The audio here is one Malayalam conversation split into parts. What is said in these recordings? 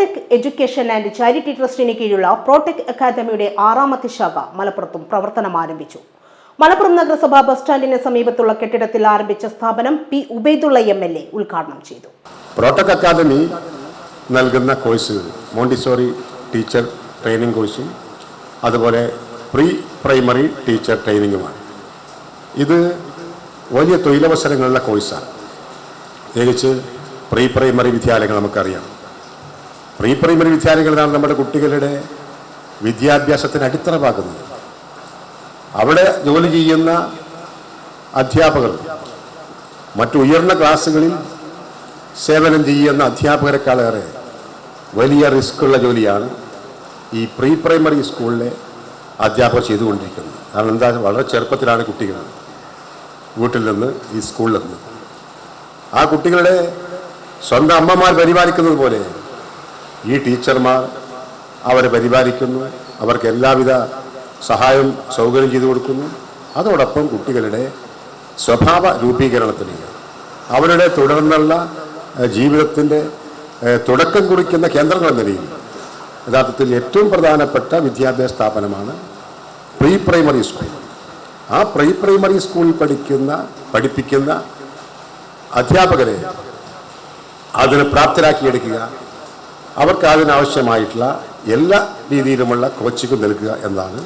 പ്രോടെക് എഡ്യൂക്കേഷൻ ആൻഡ് ചാരിറ്റി ട്രസ്റ്റിന് കീഴിലുള്ള പ്രോടെക് അക്കാദമിയുടെ ആറാമത്തെ ശാഖ മലപ്പുറത്തും പ്രവർത്തനം ആരംഭിച്ചു. മലപ്പുറം നഗരസഭ ബസ് സ്റ്റാൻഡിന് സമീപത്തുള്ള കെട്ടിടത്തിൽ ആരംഭിച്ച സ്ഥാപനം P Ubaidulla M L A ഉദ്ഘാടനം ചെയ്തു. പ്രോടെക് അക്കാദമി നൽകുന്ന കോഴ്സുകൾ മോണ്ടിസോറി ടീച്ചർ ട്രെയിനിങ് കോഴ്സും അതുപോലെ പ്രീ പ്രൈമറി ടീച്ചർ ട്രെയിനിങ്ങുമാണ്. ഇത് വലിയ തൊഴിലവസരങ്ങളുള്ള കോഴ്സാണ്. പ്രത്യേകിച്ച് പ്രീ പ്രൈമറി വിദ്യാലയങ്ങൾ നമുക്കറിയാം. പ്രീ പ്രൈമറി വിദ്യാലയങ്ങളിലാണ് നമ്മുടെ കുട്ടികളുടെ വിദ്യാഭ്യാസത്തിന് അടിത്തറ പാകുന്നത് അവിടെ ജോലി ചെയ്യുന്ന അധ്യാപകർ മറ്റു ഉയർന്ന ക്ലാസ്സുകളിൽ സേവനം ചെയ്യുന്ന അധ്യാപകരെക്കാളേറെ വലിയ റിസ്ക്കുള്ള ജോലിയാണ് ഈ പ്രീ പ്രൈമറി സ്കൂളിലെ അധ്യാപകർ ചെയ്തുകൊണ്ടിരിക്കുന്നത്. കാരണം എന്താ വളരെ ചെറുപ്പത്തിലാണ് കുട്ടികൾ വീട്ടിൽ നിന്ന് ഈ സ്കൂളിൽ നിന്ന് ആ കുട്ടികളുടെ സ്വന്തം അമ്മമാർ പരിപാലിക്കുന്നത് പോലെ ഈ ടീച്ചർമാർ അവരെ പരിപാലിക്കുന്നു. അവർക്ക് എല്ലാവിധ സഹായം സൗകര്യം ചെയ്തു കൊടുക്കുന്നു. അതോടൊപ്പം കുട്ടികളുടെ സ്വഭാവ രൂപീകരണത്തിന് അവരുടെ തുടർന്നുള്ള ജീവിതത്തിന്റെ തുടക്കം കുറിക്കുന്ന കേന്ദ്രങ്ങൾ എന്ന നിലയിൽ യഥാർത്ഥത്തിൽ ഏറ്റവും പ്രധാനപ്പെട്ട വിദ്യാഭ്യാസ സ്ഥാപനമാണ് പ്രീ പ്രൈമറി സ്കൂൾ. ആ പ്രീ പ്രൈമറി സ്കൂളിൽ പഠിക്കുന്ന പഠിപ്പിക്കുന്ന അധ്യാപകരെ അതിന് പ്രാപ്തരാക്കിയെടുക്കുക. അവർക്ക് അതിനാവശ്യമായിട്ടുള്ള എല്ലാ രീതിയിലുമുള്ള കോച്ചിങ് നൽകുക എന്നതാണ്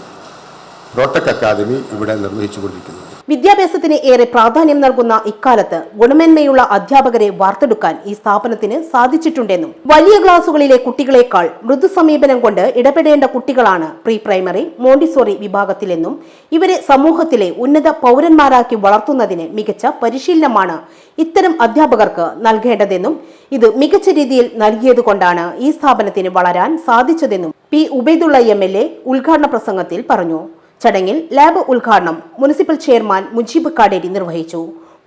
റോട്ടക് അക്കാദമി ഇവിടെ നിർവഹിച്ചുകൊണ്ടിരിക്കുന്നത് വിദ്യാഭ്യാസത്തിന് ഏറെ പ്രാധാന്യം നൽകുന്ന ഇക്കാലത്ത് ഗുണമേന്മയുള്ള അധ്യാപകരെ വാർത്തെടുക്കാൻ ഈ സ്ഥാപനത്തിന് സാധിച്ചിട്ടുണ്ടെന്നും വലിയ ക്ലാസുകളിലെ കുട്ടികളെക്കാൾ മൃദു സമീപനം കൊണ്ട് ഇടപെടേണ്ട കുട്ടികളാണ് പ്രീ പ്രൈമറി മോണ്ടിസോറി വിഭാഗത്തിലെന്നും ഇവരെ സമൂഹത്തിലെ ഉന്നത പൗരന്മാരാക്കി വളർത്തുന്നതിന് മികച്ച പരിശീലനമാണ് ഇത്തരം അധ്യാപകർക്ക് നൽകേണ്ടതെന്നും ഇത് മികച്ച രീതിയിൽ നൽകിയതുകൊണ്ടാണ് ഈ സ്ഥാപനത്തിന് വളരാൻ സാധിച്ചതെന്നും പി ഉബൈദുള്ള എം ഉദ്ഘാടന പ്രസംഗത്തിൽ പറഞ്ഞു. ചടങ്ങിൽ ലാബ് ഉദ്ഘാടനം മുനിസിപ്പൽ ചെയർമാൻ മുജീബ് കാടേരി നിർവഹിച്ചു.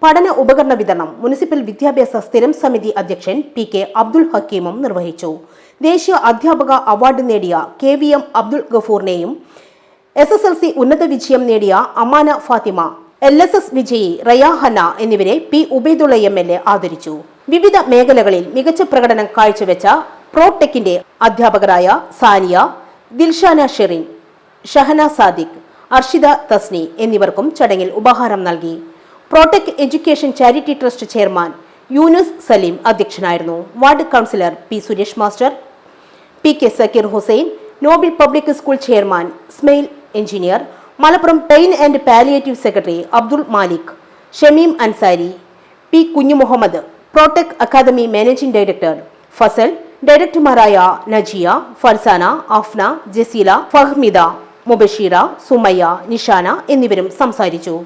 പഠന ഉപകരണ വിതരണം മുനിസിപ്പൽ വിദ്യാഭ്യാസ സ്ഥിരം സമിതി അധ്യക്ഷൻ പി കെ അബ്ദുൾ ഹക്കീമും നിർവഹിച്ചു. ദേശീയ അധ്യാപക അവാർഡ് നേടിയ കെ വി എം അബ്ദുൾ ഗഫൂറിനെയും എസ് എസ് എൽ സി ഉന്നത വിജയം നേടിയ Amana Fathima L S S വിജയി റയാഹന എന്നിവരെ P Ubaidulla M L A ആദരിച്ചു. വിവിധ മേഖലകളിൽ മികച്ച പ്രകടനം കാഴ്ചവെച്ച പ്രോടെക്കിന്റെ അധ്യാപകരായ സാനിയ ദിൽഷാന ഷെറിൻ ഷഹന സാദിഖ് അർഷിദ തസ്നി എന്നിവർക്കും ചടങ്ങിൽ ഉപഹാരം നൽകി. Protech education charity trust chairman Yunus Saleem അധ്യക്ഷനായിരുന്നു. Ward councillor P Suresh master P K Sakkir Hussain noble public school chairman Ismail engineer Malappuram pain and palliative secretary Abdul Malik Shameem Ansari P Kunjumuhammad Protech academy managing director Fazal ഡയറക്ടർമാരായ Najiya Farsana Afna Jaseela Fahmida Mubashira Sumayya Nishana എന്നിവരും സംസാരിച്ചു.